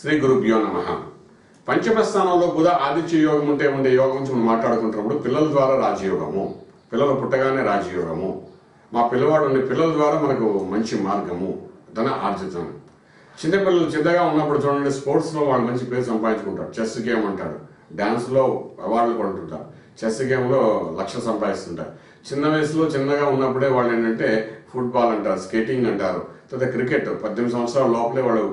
శ్రీ గురుభ్యో నమ. పంచమ స్థానంలో బుధ ఆదిత్య యోగం ఉంటే ఉండే యోగం గురించి మనం మాట్లాడుకుంటున్నప్పుడు పిల్లల ద్వారా రాజయోగము పిల్లలు పుట్టగానే రాజయోగము. మా పిల్లవాడు ఉండే పిల్లల ద్వారా మనకు మంచి మార్గము ధన ఆర్జితం. చిన్నపిల్లలు చిన్నగా ఉన్నప్పుడు చూడండి స్పోర్ట్స్లో వాళ్ళు మంచి పేరు సంపాదించుకుంటారు. చెస్ గేమ్ అంటారు. డ్యాన్స్లో అవార్డులు కొంటుంటారు చెస్ గేమ్లో లక్ష్యం సంపాదిస్తుంటారు. చిన్న వయసులో చిన్నగా ఉన్నప్పుడే వాళ్ళు ఏంటంటే ఫుట్బాల్ అంటారు స్కేటింగ్ అంటారు. తర్వాత క్రికెట్ పద్దెనిమిది సంవత్సరాల లోపలే వాళ్ళు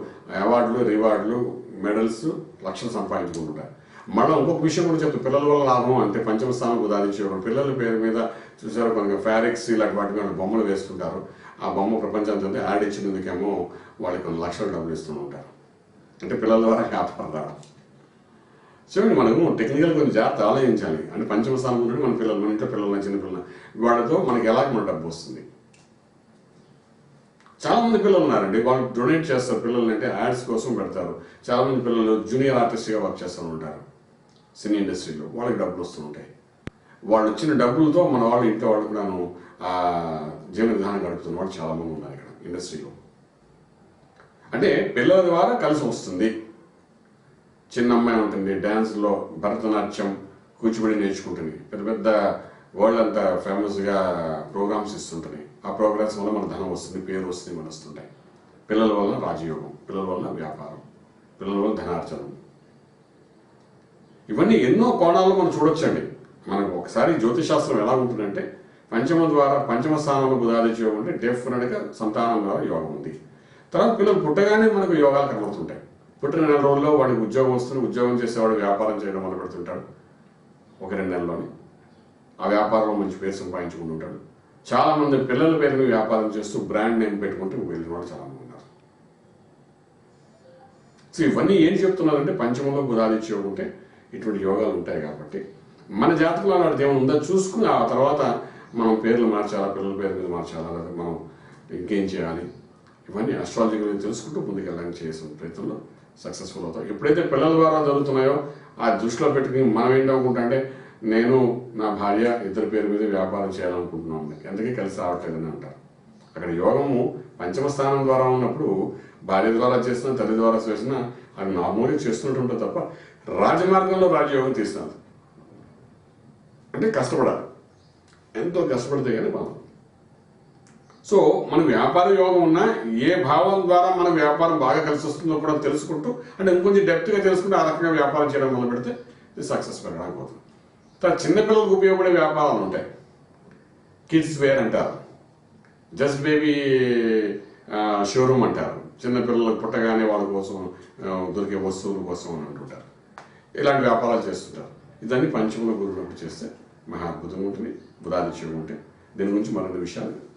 అవార్డులు రివార్డులు మెడల్స్ లక్షలు సంపాదించుకుంటుంటారు. మళ్ళీ ఇంకొక విషయం కూడా చెప్తాం పిల్లల వల్ల లాభం అంటే పంచమ స్థానం ఉదాహరించేవారు. పిల్లల పేరు మీద చూసారు కొంత ఫ్యారెక్స్ ఇలాంటి వాటి మీద బొమ్మలు వేస్తుంటారు. ఆ బొమ్మ ప్రపంచానికి యాడ్ ఇచ్చినందుకేమో వాళ్ళకి కొన్ని లక్షలు డబ్బులు ఇస్తూ ఉంటారు అంటే పిల్లల ద్వారా వ్యాపారం రావడం. చూడండి మనము టెక్నికల్ కొంచెం జాగ్రత్త ఆలోచించాలి. అంటే పంచమ స్థానం నుండి మన పిల్లలు మన ఇంట్లో పిల్లలు చిన్న పిల్లలు వాళ్ళతో మనకి ఎలా మన డబ్బు వస్తుంది? చాలా మంది పిల్లలు ఉన్నారండి వాళ్ళు డొనేట్ చేస్తారు పిల్లల్ని అంటే యాడ్స్ కోసం పెడతారు. చాలా మంది పిల్లలు జూనియర్ ఆర్టిస్ట్గా వర్క్ చేస్తూ ఉంటారు. సినీ ఇండస్ట్రీలో వాళ్ళకి డబ్బులు వస్తూ ఉంటాయి. వాళ్ళు వచ్చిన డబ్బులతో మన వాళ్ళు ఇంట్లో వాళ్ళు కూడాను జీవన విధానం గడుపుతున్న వాళ్ళు చాలామంది ఉన్నారు ఇక్కడ ఇండస్ట్రీలో. అంటే పిల్లల ద్వారా కలిసి వస్తుంది. చిన్న అమ్మాయి ఉంటుంది డ్యాన్స్లో భరతనాట్యం కూచిపూడి నేర్చుకుంటుంది. పెద్ద పెద్ద వరల్డ్ అంతా ఫేమస్గా ప్రోగ్రామ్స్ ఇస్తుంటుంది. ఆ ప్రోగ్రామ్స్ వల్ల మన ధనం వస్తుంది పేరు వస్తుంది మన వస్తుంటాయి పిల్లల వల్ల రాజయోగం పిల్లల వల్ల వ్యాపారం పిల్లల వల్ల ధనార్జనం. ఇవన్నీ ఎన్నో కోణాల్లో మనం చూడొచ్చండి. మనకు ఒకసారి జ్యోతిశాస్త్రం ఎలా ఉంటుందంటే పంచమ ద్వారా పంచమ స్థానంలో బుధాదిత్య యోగం అంటే డెఫినెట్గా సంతానం ద్వారా యోగం ఉంది. తర్వాత పిల్లలు పుట్టగానే మనకు యోగాలు కనబడుతుంటాయి. పుట్టిన నెల రోజుల్లో వాడికి ఉద్యోగం వస్తుంది. ఉద్యోగం చేసేవాడు వ్యాపారం చేయడం మొదలు పెడుతుంటాడు. ఒక రెండు నెలలోని ఆ వ్యాపారంలో మంచి పేరు సంపాదించుకుంటూ ఉంటాడు చాలామంది పిల్లల పేరు వ్యాపారం చేస్తూ బ్రాండ్ నేమ్ పెట్టుకుంటూ వెళ్ళిన వాళ్ళు చాలా ఉన్నారు. సో ఇవన్నీ ఏం చెప్తున్నారంటే పంచమంలో బుధాదిత్య యోగం ఉంటే ఇటువంటి యోగాలు ఉంటాయి కాబట్టి మన జాతకంలో అలాంటిది ఏమైనా ఉందో చూసుకుని ఆ తర్వాత మనం పేర్లు మార్చాలా పిల్లల పేరు మీద మార్చాలా లేదా మనం ఇంకేం చేయాలి? ఇవన్నీ అస్ట్రాలజీ గురించి తెలుసుకుంటూ ముందుకెళ్ళడానికి చేసిన ప్రయత్నంలో సక్సెస్ఫుల్ అవుతాం ఎప్పుడైతే పిల్లల ద్వారా జరుగుతున్నాయో ఆ దృష్టిలో పెట్టుకుని మనం ఏంటనుకుంటా అంటే నేను నా భార్య ఇద్దరి పేరు మీద వ్యాపారం చేయాలనుకుంటున్నాను ఎందుకే కలిసి రావట్లేదని అంటారు. అక్కడ యోగము పంచమ స్థానం ద్వారా ఉన్నప్పుడు భార్య ద్వారా చేసిన తల్లి ద్వారా చేసిన అది నార్మల్గా చేస్తున్నట్టు తప్ప రాజమార్గంలో రాజయోగం తీసినది అంటే కష్టపడాలి. ఎంతో కష్టపడితే కానీ బాగుంది సో మన వ్యాపార యోగం ఉన్నా ఏ భావం ద్వారా మన వ్యాపారం బాగా కలిసి వస్తుందో కూడా తెలుసుకుంటూ అంటే ఇంకొంచెం డెప్త్గా తెలుసుకుంటూ ఆ రకంగా వ్యాపారం చేయడం మొదలు పెడితే ఇది సక్సెస్ పెరగడానికి పోతుంది. తర్వాత చిన్నపిల్లలకు ఉపయోగపడే వ్యాపారాలు ఉంటాయి. కిడ్స్ వేర్ అంటారు. జస్ట్ బేబీ షోరూమ్ అంటారు. చిన్నపిల్లలకు పుట్టగానే వాళ్ళ కోసం దొరికే వస్తువుల కోసం అని అంటుంటారు. ఇలాంటి వ్యాపారాలు చేస్తుంటారు. ఇదన్నీ పంచముల గురువులకు చేస్తే మహా అద్భుతంగా ఉంటుంది బుధాదిత్యం ఉంటే దీని గురించి మరిన్ని విషయాలు